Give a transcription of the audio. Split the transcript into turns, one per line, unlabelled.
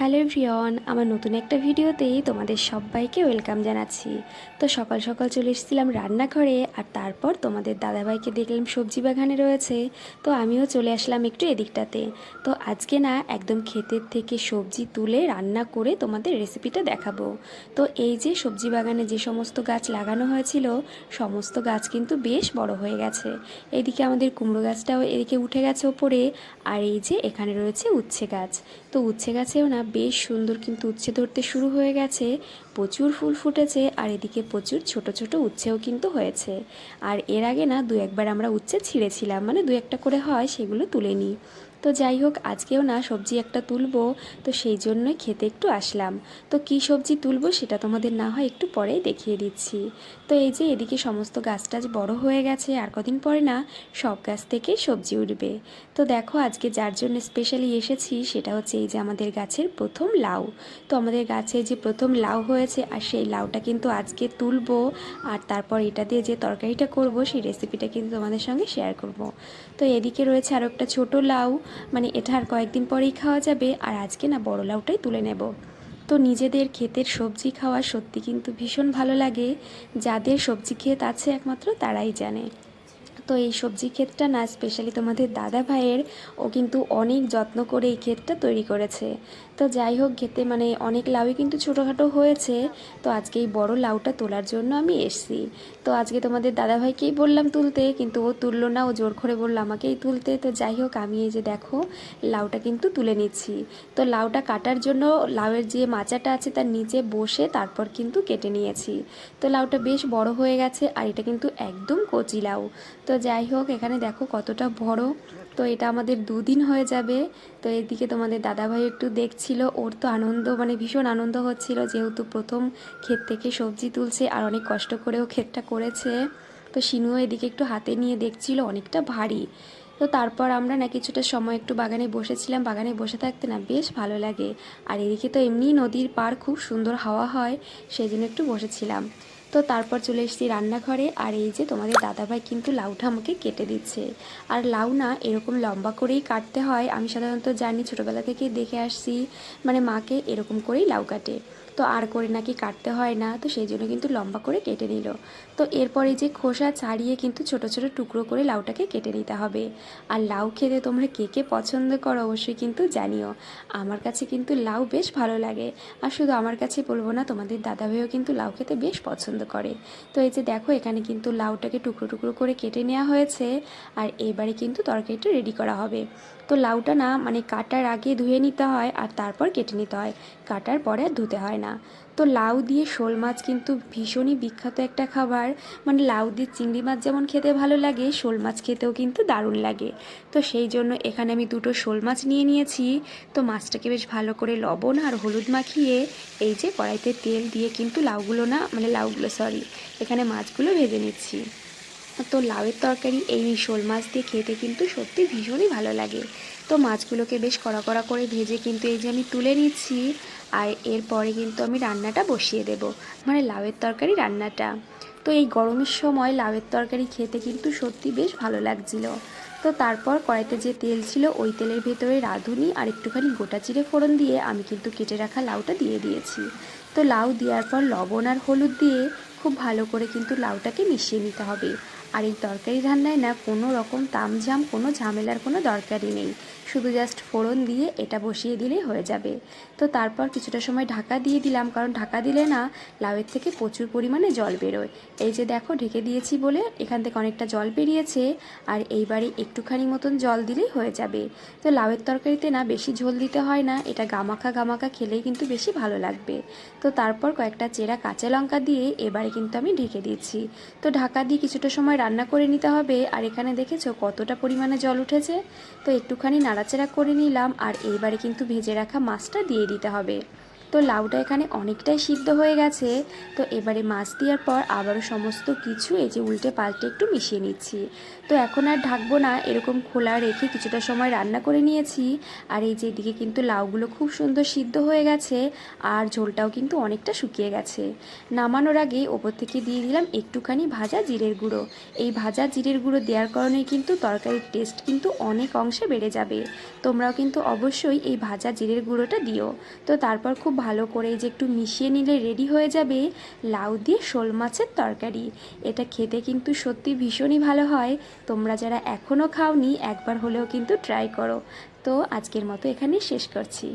Hello everyone, আমার নতুন একটা ভিডিওতেই তোমাদের সবাইকে ওয়েলকাম জানাচ্ছি। তো সকাল সকাল চলে এসেছিলাম রান্নাঘরে আর তারপর তোমাদের দাদাভাইকে দেখলাম সবজি বাগানে রয়েছে, তো আমিও চলে আসলাম একটু এদিকটাতে। তো আজকে না একদম ক্ষেতের থেকে সবজি তুলে রান্না করে তোমাদের রেসিপিটা দেখাবো। তো এই যে সবজি বাগানে যে সমস্ত গাছ লাগানো হয়েছিল, সমস্ত গাছ কিন্তু বেশ বড় হয়ে গেছে। এদিকে আমাদের কুমড়ো গাছটাও এদিকে উঠে গেছে ওপরে, আর এই যে এখানে রয়েছে উচ্ছে গাছ। তো উচ্ছে গাছেও না বেশ সুন্দর কিন্তু উচ্ছে ধরতে শুরু হয়ে গেছে। প্রচুর ফুল ফুটেছে আর এদিকে প্রচুর ছোট ছোট উচ্ছেও কিন্তু হয়েছে। আর এর আগে না দু একবার আমরা উচ্ছে ছিঁড়েছিলাম মানে দু একটা করে হয় সেগুলো তুলে নিই। তো যাই হোক, আজকেও না সবজি একটা তুলবো, তো সেই জন্যই খেতে একটু আসলাম। তো কি সবজি তুলবো সেটা তোমাদের না হয় একটু পরেই দেখিয়ে দিচ্ছি। তো এই যে এদিকে সমস্ত গাছ টাছ বড় হয়ে গেছে, আর কদিন পরে না সব গাছ থেকে সবজি উঠবে। তো দেখো আজকে যার জন্য স্পেশালি এসেছি সেটা হচ্ছে এই যে আমাদের গাছের প্রথম লাউ। তো আমাদের গাছে যে প্রথম লাউ হয়েছে, আর সেই লাউটা কিন্তু আজকে তুলবো, আর তারপর এটা দিয়ে যে তরকারিটা করব, সেই রেসিপিটা কিন্তু তোমাদের সঙ্গে শেয়ার করব। তো এদিকে রয়েছে আরও একটা ছোট লাউ মানে এটা আর কয়েকদিন পরেই খাওয়া যাবে, আর আজকে না বড় লাউটাই তুলে নেব। তো নিজেদের ক্ষেতের সবজি খাওয়া সত্যি কিন্তু ভীষণ ভালো লাগে, যাদের সবজি ক্ষেত আছে একমাত্র তারাই জানে। তো এই সবজি ক্ষেতটা না স্পেশালি তোমাদের দাদা ভাইয়ের, ও কিন্তু অনেক যত্ন করে এই ক্ষেতটা তৈরি করেছে। তো যাই হোক খেতে মানে অনেক লাউই কিন্তু ছোটোখাটো হয়েছে, তো আজকে এই বড় লাউটা তোলার জন্য আমি এসছি। তো আজকে তোমাদের দাদা ভাইকেই বললাম তুলতে, কিন্তু ও তুললো না, ও জোর করে বলল আমাকেই তুলতে। তো যাই হোক, আমি এই যে দেখো, লাউটা কিন্তু তুলে নিচ্ছি। তো লাউটা কাটার জন্য লাউয়ের যে মাচাটা আছে, তার নিচে বসে তারপর কিন্তু কেটে নিয়েছি। তো লাউটা বেশ বড় হয়ে গেছে, আর এটা কিন্তু একদম কচি লাউ। তো যাই হোক, এখানে দেখো কতটা বড়। তো এটা আমাদের দুদিন হয়ে যাবে। তো এদিকে তোমাদের দাদাভাই একটু দেখছিল, ওর তো আনন্দ মানে ভীষণ আনন্দ হচ্ছিল, যেহেতু প্রথম ক্ষেত থেকে সবজি তুলছে আর অনেক কষ্ট করেও ক্ষেতটা করেছে। তো শিনুও এদিকে একটু হাতে নিয়ে দেখছিল, অনেকটা ভারী। তো তারপর আমরা না কিছুটা সময় একটু বাগানে বসেছিলাম। বাগানে বসে থাকতে না বেশ ভালো লাগে। আর এদিকে তো এমনি নদীর পার খুব সুন্দর হাওয়া হয়, সেই জন্য একটু বসেছিলাম। তো তারপর চলে এসেছি রান্নাঘরে। আর এই যে তোমাদের দাদাভাই কিন্তু লাউটা আমাকে কেটে দিচ্ছে। আর লাউ না এরকম লম্বা করেই কাটতে হয়। আমি সাধারণত জানি ছোটোবেলা থেকে দেখে আসছি মানে মাকে এরকম করেই লাউ কাটে। তো আর করে নাকি কাটতে হয় না, তো সেই জন্য কিন্তু লম্বা করে কেটে নিল। তো এরপরে যে খোসা ছাড়িয়ে কিন্তু ছোট ছোট টুকরো করে লাউটাকে কেটে নিতে হবে। আর লাউ খেতে তোমরা কে কে পছন্দ করো অবশ্যই কিন্তু জানিও। আমার কাছে কিন্তু লাউ বেশ ভালো লাগে। আর শুধু আমার কাছে বলব না, তোমাদের দাদা ভাইও কিন্তু লাউ খেতে বেশ পছন্দ করে। তো এই যে দেখো, এখানে কিন্তু লাউটাকে টুকরো টুকরো করে কেটে নেওয়া হয়েছে। আর এবারে কিন্তু তরকারিটা রেডি করা হবে। তো লাউটা না মানে কাটার আগে ধুয়ে নিতে হয় আর তারপর কেটে নিতে হয়। কাটার পরে ধুতে হয় না। তো লাউ দিয়ে শোল মাছ কিন্তু ভীষণই বিখ্যাত একটা খাবার। মানে লাউ দিয়ে চিংড়ি মাছ যেমন খেতে ভালো লাগে, শোল মাছ খেতেও কিন্তু দারুণ লাগে। তো সেই জন্য এখানে আমি দুটো শোল মাছ নিয়ে নিয়েছি। তো মাছটাকে বেশ ভালো করে লবণ আর হলুদ মাখিয়ে এই যে কড়াইতে তেল দিয়ে কিন্তু লাউগুলো না মানে লাউগুলো সরি এখানে মাছগুলো ভেজে নিচ্ছি। তো লাউয়ের তরকারি এই শোল মাছ দিয়ে খেতে কিন্তু সত্যি ভীষণই ভালো লাগে। তো মাছগুলোকে বেশ কড়া কড়া করে ভেজে কিন্তু এই যে আমি তুলে নিচ্ছি, আর এরপরে কিন্তু আমি রান্নাটা বসিয়ে দেব মানে লাউয়ের তরকারি রান্নাটা। তো এই গরমের সময় লাউয়ের তরকারি খেতে কিন্তু সত্যি বেশ ভালো লাগছিল। তো তারপর কড়াইতে যে তেল ছিল, ওই তেলের ভেতরে রাঁধুনি আর একটুখানি গোটা চিড়ে ফোড়ন দিয়ে আমি কিন্তু কেটে রাখা লাউটা দিয়ে দিয়েছি। তো লাউ দেওয়ার পর লবণ আর হলুদ দিয়ে খুব ভালো করে কিন্তু লাউটাকে মিশিয়ে নিতে হবে। আর এই তরকারি রান্নায় না কোনো রকম তামঝাম কোনো ঝামেলার কোনো দরকারই নেই। শুধু জাস্ট ফোড়ন দিয়ে এটা বসিয়ে দিলেই হয়ে যাবে। তো তারপর কিছুটা সময় ঢাকা দিয়ে দিলাম, কারণ ঢাকা দিলে না লাউয়ের থেকে প্রচুর পরিমাণে জল বেরোয়। এই যে দেখো, ঢেকে দিয়েছি বলে এখান থেকে অনেকটা জল বেরিয়েছে, আর এইবারে একটুখানি মতন জল দিলেই হয়ে যাবে। তো লাউয়ের তরকারিতে না বেশি ঝোল দিতে হয় না, এটা গামাখা গামাখা খেলেই কিন্তু বেশি ভালো লাগবে। তো তারপর কয়েকটা চেরা কাঁচা লঙ্কা দিয়ে এবারে কিন্তু আমি ঢেকে দিচ্ছি তো ঢাকা দিয়ে কিছুটা সময় রান্না করে নিতে হবে, আর এখানে দেখেছ কতটা পরিমাণে জল উঠেছে? তো একটুখানি নাড়াচাড়া করে নিলাম আর এইবারে কিন্তু ভেজে রাখা মাছটা দিয়ে দিতে হবে। তো লাউটা এখানে অনেকটাই সিদ্ধ হয়ে গেছে। তো এবারে মাছ দেওয়ার পর আবারও সমস্ত কিছু এই যে উল্টে পাল্টে একটু মিশিয়ে নিচ্ছি। তো এখন আর ঢাকবো না, এরকম খোলা রেখে কিছুটা সময় রান্না করে নিয়েছি। আর এই যে এদিকে কিন্তু লাউগুলো খুব সুন্দর সিদ্ধ হয়ে গেছে আর ঝোলটাও কিন্তু অনেকটা শুকিয়ে গেছে। নামানোর আগে ওপর থেকে দিয়ে দিলাম একটুখানি ভাজা জিরের গুঁড়ো। এই ভাজা জিরের গুঁড়ো দেওয়ার কারণে কিন্তু তরকারির টেস্ট কিন্তু অনেক অংশে বেড়ে যাবে। তোমরাও কিন্তু অবশ্যই এই ভাজা জিরের গুঁড়োটা দিও। তো তারপর খুব ভালো করে যে একটু মিশিয়ে নিলে রেডি হয়ে যাবে লাউ দিয়ে শোল মাছের তরকারি। এটা খেতে কিন্তু সত্যি ভীষণই ভালো হয়। তোমরা যারা এখনও খাওনি, একবার হলেও কিন্তু ট্রাই করো। তো আজকের মতো এখানে শেষ করছি।